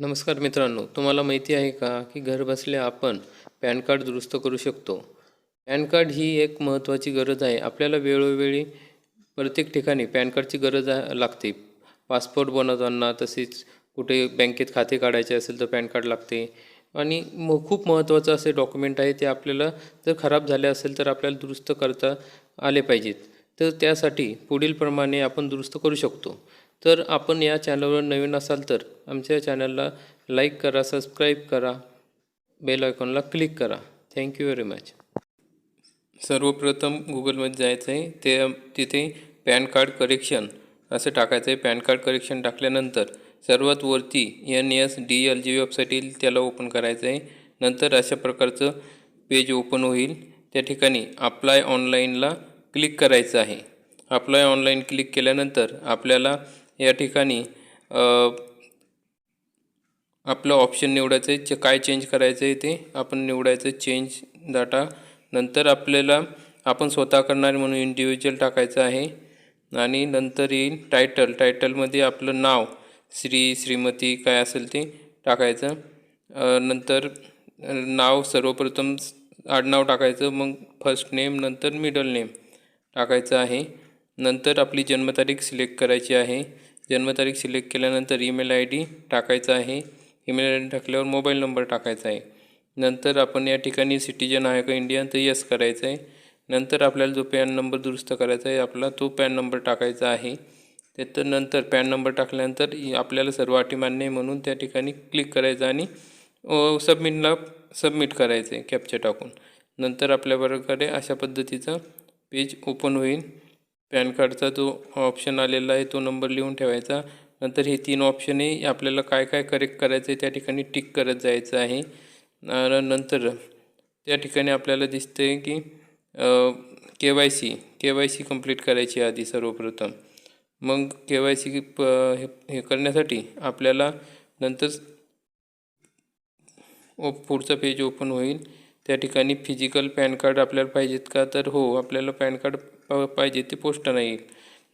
नमस्कार मित्रांनो तुम्हाला माहिती आहे का की घरबसल्या आपण पॅन कार्ड दुरुस्त करू शकतो? पॅन कार्ड ही एक महत्त्वाची गरज आहे. आपल्याला वेळोवेळी प्रत्येक ठिकाणी पॅन कार्डची गरज आहे- लागते. पासपोर्ट बनवताना तसेच कुठे बँकेत खाते काढायचे असेल तर पॅन कार्ड लागते. आणि म खूप महत्त्वाचं असे डॉक्युमेंट आहे ते आपल्याला जर खराब झाले असेल तर आपल्याला दुरुस्त करता आले पाहिजेत. तर त्यासाठी पुढीलप्रमाणे आपण दुरुस्त करू शकतो. तर आपण या चॅनलवर नवीन असाल तर आमच्या चॅनलला लाईक करा सबस्क्राईब करा बेल आयकॉनला क्लिक करा. थँक्यू व्हेरी मच सर्वप्रथम गुगलमध्ये जायचं आहे ते तिथे पॅन कार्ड करेक्शन असं टाकायचं आहे पॅन कार्ड करेक्शन टाकल्यानंतर सर्वात वरती N S D L G website येईल त्याला ओपन करायचं आहे नंतर अशा प्रकारचं पेज ओपन होईल. त्या ठिकाणी अप्लाय ऑनलाईनला क्लिक करायचं आहे. अप्लाय ऑनलाईन क्लिक केल्यानंतर आपल्याला या ठिकाणी आपलं ऑप्शन निवडायचं आहे काय चेंज करायचं आहे ते आपण निवडायचं. चेंज डाटा नंतर आपल्याला आपण स्वतः करणार म्हणून इंडिव्हिज्युअल टाकायचं आहे. आणि नंतर येईल टायटल टायटलमध्ये आपलं नाव श्री श्रीमती काय असेल ते टाकायचं. नंतर नाव सर्वप्रथम आडनाव टाकायचं. मग फर्स्ट नेम नंतर मिडल नेम टाकायचं आहे. नंतर आपली जन्मतारीख सिलेक्ट करायची आहे. जन्मतारीख सिलेक्ट केल्यानंतर ईमेल आय डी टाकायचा आहे. ईमेल आय डी टाकल्यावर मोबाईल नंबर टाकायचा आहे. नंतर आपण या ठिकाणी सिटीजन आहे का इंडियन तर यस करायचं आहे. नंतर आपल्याला जो पॅन नंबर दुरुस्त करायचा आहे आपला तो पॅन नंबर टाकायचा आहे. त्यातर नंतर पॅन नंबर टाकल्यानंतर आपल्याला सर्व अटी मान्य आहे म्हणून त्या ठिकाणी क्लिक करायचं आणि सबमिटला सबमिट करायचं आहे कॅप्चर टाकून. नंतर आपल्या प्रकारे अशा पद्धतीचं पेज ओपन होईल. पॅन कार्डचा जो ऑप्शन आलेला आहे तो नंबर लिहून ठेवायचा. नंतर हे तीन ऑप्शन आहे आपल्याला काय काय करेक्ट करायचं आहे त्या ठिकाणी टिक करत जायचं आहे. आणि नंतर त्या ठिकाणी आपल्याला दिसतं आहे की K Y C K Y C complete करायची आधी सर्वप्रथम. मग के वाय सी प हे हे करण्यासाठी आपल्याला नंतर ओ पुढचं पेज ओपन होईल. त्या ठिकाणी फिजिकल पॅन कार्ड आपल्याला पाहिजेत का? तर हो आपल्याला पॅन कार्ड प पाहिजे ते पोस्टानं येईल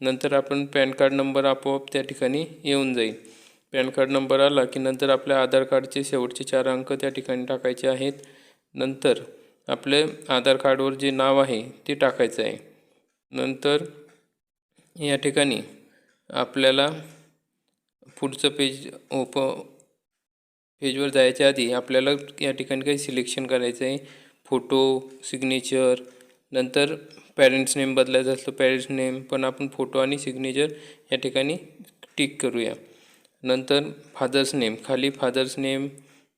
नंतर आपण पॅन कार्ड नंबर आपोआप त्या ठिकाणी येऊन जाईल. पॅन कार्ड नंबर आला की नंतर आपल्या आधार कार्डचे शेवटचे चार अंक त्या ठिकाणी टाकायचे आहेत. नंतर आपले आधार कार्डवर जे नाव आहे ते टाकायचं आहे. नंतर या ठिकाणी आपल्याला पुढचं पेज ओप पेजवर जायच्या आधी आपल्याला या ठिकाणी काही सिलेक्शन करायचं आहे. फोटो सिग्नेचर नंतर पॅरेंट्स नेम बदलायचं असलं पॅरेंट्स नेम पण आपण फोटो आणि सिग्नेचर या ठिकाणी टिक करूया. नंतर फादर्स नेम खाली फादर्स नेम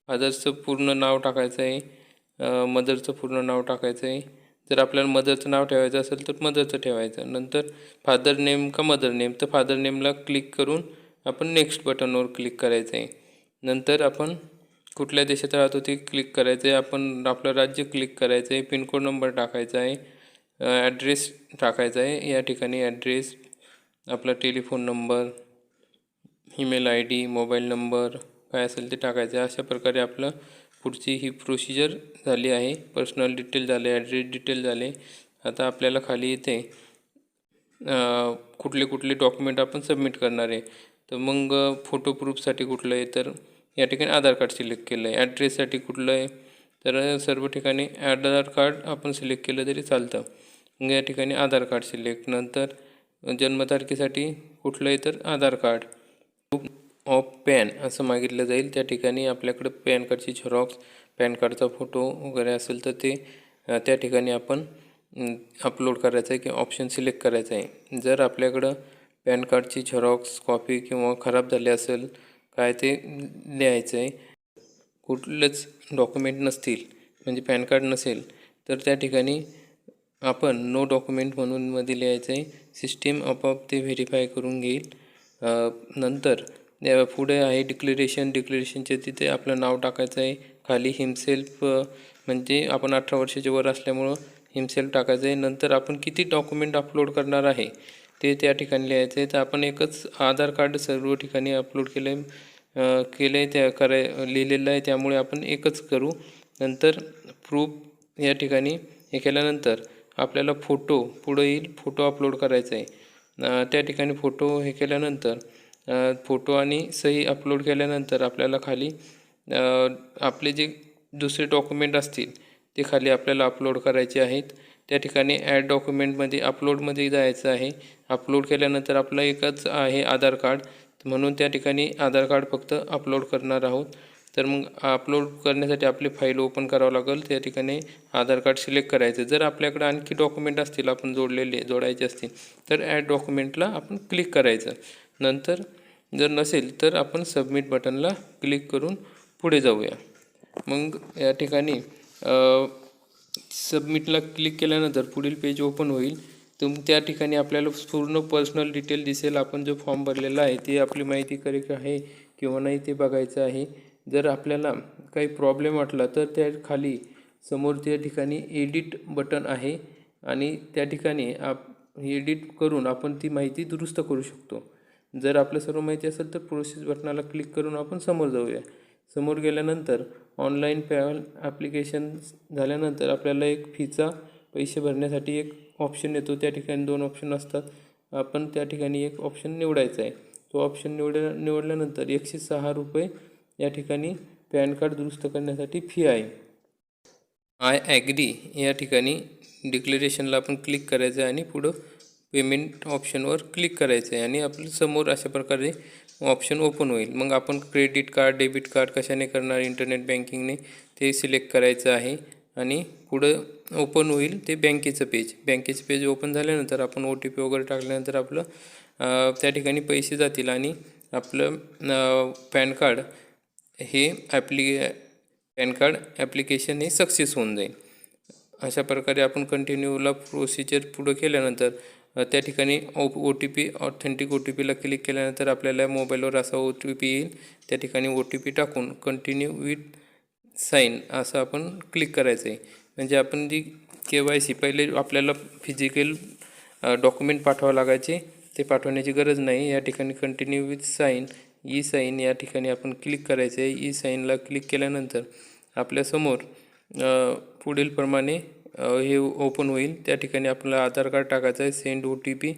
फादर्सचं पूर्ण नाव टाकायचं आहे मदरचं पूर्ण नाव टाकायचं आहे. जर आपल्याला मदरचं नाव ठेवायचं असेल तर मदरचं ठेवायचं. नंतर फादर नेम का मदर नेम तर फादर नेमला क्लिक करून आपण नेक्स्ट बटनवर क्लिक करायचं आहे. नंतर आपण कुठल्या देशात राहतो ते क्लिक करायचं आहे. आपण आपलं राज्य क्लिक करायचं आहे. पिनकोड नंबर टाकायचा आहे. ॲड्रेस टाकायचा आहे. या ठिकाणी ॲड्रेस आपला telephone number email I D mobile number काय असेल ते टाकायचं आहे. अशा प्रकारे आपलं पुढची ही प्रोसिजर झाली आहे. पर्सनल डिटेल झाले ॲड्रेस डिटेल झाले. आता आपल्याला खाली येते कुठले कुठले डॉक्युमेंट आपण सबमिट करणार आहे. तर मग फोटो प्रूफसाठी कुठलं आहे तर या ठिकाणी आधार कार्ड सिलेक्ट केलं आहे. ॲड्रेससाठी कुठलं आहे? तर सर्व ठिकाणी आधार कार्ड आपण सिलेक्ट केलं तरी चालतं. या ठिकाणी आधार कार्ड सिलेक्ट नंतर जन्मतारखेसाठी कुठलंही तर Aadhaar card. Proof of PAN असं मागितलं जाईल. त्या ठिकाणी आपल्याकडं पॅन कार्डची झेरॉक्स पॅन कार्डचा फोटो वगैरे असेल तर ते त्या ठिकाणी आपण अपलोड करायचं आहे की ऑप्शन सिलेक्ट करायचं आहे. जर आपल्याकडं पॅन कार्डची झेरॉक्स कॉपी किंवा खराब झाली असेल काय ते लिहायचं आहे. कुठलंच डॉक्युमेंट नसतील म्हणजे पॅन कार्ड नसेल तर त्या ठिकाणी आपण नो डॉक्युमेंट म्हणून मध्ये लिहायचं आहे सिस्टीम आपोआप ते व्हेरीफाय करून घेईल. नंतर त्या पुढे आहे डिक्लेरेशन डिक्लेरेशनचे तिथे आपलं नाव टाकायचं आहे खाली हिमसेल्फ म्हणजे आपण अठरा वर्षाच्या वर असल्यामुळं हिमसेल्फ टाकायचं आहे नंतर आपण किती डॉक्युमेंट अपलोड करणार आहे ते त्या ठिकाणी लिहायचं आहे तर आपण एकच आधार कार्ड सर्व ठिकाणी अपलोड केलं आहे केलं आहे त्या कराय लिहिलेलं आहे त्यामुळे आपण एकच करू. नंतर प्रूफ या ठिकाणी हे केल्यानंतर आपल्याला फोटो पुढं येईल फोटो अपलोड करायचा आहे. त्या ठिकाणी फोटो हे केल्यानंतर फोटो आणि सही अपलोड केल्यानंतर आपल्याला खाली आपले जे दुसरे डॉक्युमेंट असतील ते खाली आपल्याला अपलोड करायचे आहेत. त्या ठिकाणी ॲड डॉक्युमेंटमध्ये अपलोडमध्ये जायचं आहे. अपलोड केल्यानंतर आपलं एकच आहे आधार कार्ड. म्हणून त्या ठिकाणी आधार कार्ड फक्त अपलोड करणार आहोत. तर मग अपलोड करण्यासाठी आपली फाईल ओपन करावं लागेल. त्या ठिकाणी आधार कार्ड सिलेक्ट करायचं. जर आपल्याकडे आणखी डॉक्युमेंट असतील आपण जोडलेले जोडायचे असतील तर ॲड डॉक्युमेंटला आपण क्लिक करायचं. नंतर जर नसेल तर आपण सबमिट बटनला क्लिक करून पुढे जाऊया. मग या ठिकाणी सबमिटला क्लिक केल्यानंतर पुढील पेज ओपन होईल. तुम त्या ठिकाणी आपल्याला पूर्ण पर्सनल डिटेल दिसेल. आपण जो फॉर्म भरलेला आहे ते आपली माहिती करेक्ट आहे किंवा नाही ते बघायचं आहे. जर आपल्याला काही प्रॉब्लेम वाटला तर त्या खाली समोर त्या ठिकाणी एडिट बटन आहे आणि त्या ठिकाणी आप एडिट करून आपण ती माहिती दुरुस्त करू शकतो. जर आपलं सर्व माहिती असेल तर प्रोसेस बटनाला क्लिक करून आपण समोर जाऊया. समोर गेल्यानंतर ऑनलाईन पॅ ॲप्लिकेशन झाल्यानंतर आपल्याला एक फीचा पैसे भरण्यासाठी एक ऑप्शन येतो त्या ठिकाणी दोन ऑप्शन असतात. आपण त्या ठिकाणी एक ऑप्शन निवडायचा आहे. तो ऑप्शन निवड निवडल्यानंतर एकशे सहा रुपये या ठिकाणी पॅन कार्ड दुरुस्त करण्यासाठी फी आहे. आय ॲग्री या ठिकाणी डिक्लेरेशनला आपण क्लिक करायचं आहे आणि पुढं पेमेंट ऑप्शनवर क्लिक करायचं आहे. आणि आपल्यासमोर अशा प्रकारे ऑप्शन ओपन होईल. मग आपण क्रेडिट कार्ड डेबिट कार्ड कशाने करणार? इंटरनेट बँकिंगने ते सिलेक्ट करायचं आहे. आणि पुढं ओपन होईल ते बँकेचं पेज बँकेचं पेज ओपन झाल्यानंतर आपण ओ टी पी वगैरे टाकल्यानंतर आपलं त्या ठिकाणी पैसे जातील आणि आपलं पॅन कार्ड हे ॲप्ली पॅन कार्ड ॲप्लिकेशन हे सक्सेस होऊन जाईल. अशा प्रकारे आपण कंटिन्यूला प्रोसिजर पुढं केल्यानंतर त्या ठिकाणी O O T P authentic O T पीला क्लिक केल्यानंतर आपल्याला मोबाईलवर असा ओ टी पी येईल. त्या ठिकाणी ओ टी पी टाकून कंटिन्यू विथ साईन असं आपण क्लिक करायचं आहे म्हणजे आपण जी के वाय सी पहिले आपल्याला फिजिकल डॉक्युमेंट पाठवावं लागायचे. ते पाठवण्याची गरज नाही. या ठिकाणी continue with sign e sign या ठिकाणी आपण क्लिक करायचं आहे ई साईनला क्लिक केल्यानंतर आपल्यासमोर पुढीलप्रमाणे हे ओपन होईल. त्या ठिकाणी आपल्याला आधार कार्ड टाकायचं आहे. सेंड ओ टी पी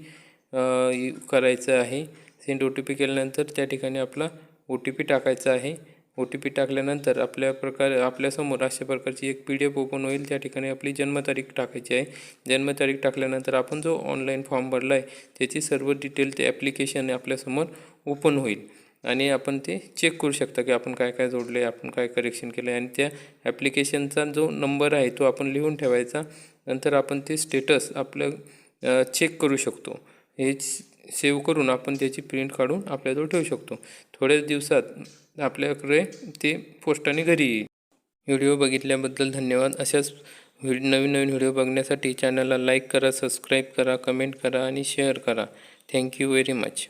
करायचं आहे. सेंड ओ टी पी केल्यानंतर त्या ठिकाणी आपला ओ टी पी टाकायचा आहे. ओ टी पी टाकल्यानंतर आपल्या प्रकारे आपल्यासमोर अशा प्रकारची एक पी डी एफ ओपन होईल. त्या ठिकाणी आपली जन्मतारीख टाकायची आहे. जन्मतारीख टाकल्यानंतर आपण जो ऑनलाईन फॉर्म भरला आहे त्याची सर्व डिटेल ते ॲप्लिकेशन आपल्यासमोर ओपन होईल. आणि आपण ते चेक करू शकता की आपण काय काय जोडलं आहे आपण काय करेक्शन केलं आहे आणि त्या ॲप्लिकेशनचा जो नंबर आहे तो आपण लिहून ठेवायचा. नंतर आपण ते स्टेटस आपलं चेक करू शकतो. हेच सेव्ह करून आपण त्याची प्रिंट काढून आपल्याजवळ ठेवू शकतो. थोड्याच दिवसात आपल्याकडे ते पोस्टाने घरी येईल. व्हिडिओ बघितल्याबद्दल धन्यवाद. अशाच व्हिड नवीन नवीन व्हिडिओ बघण्यासाठी चॅनलला लाईक करा सबस्क्राईब करा कमेंट करा आणि शेअर करा. Thank you very much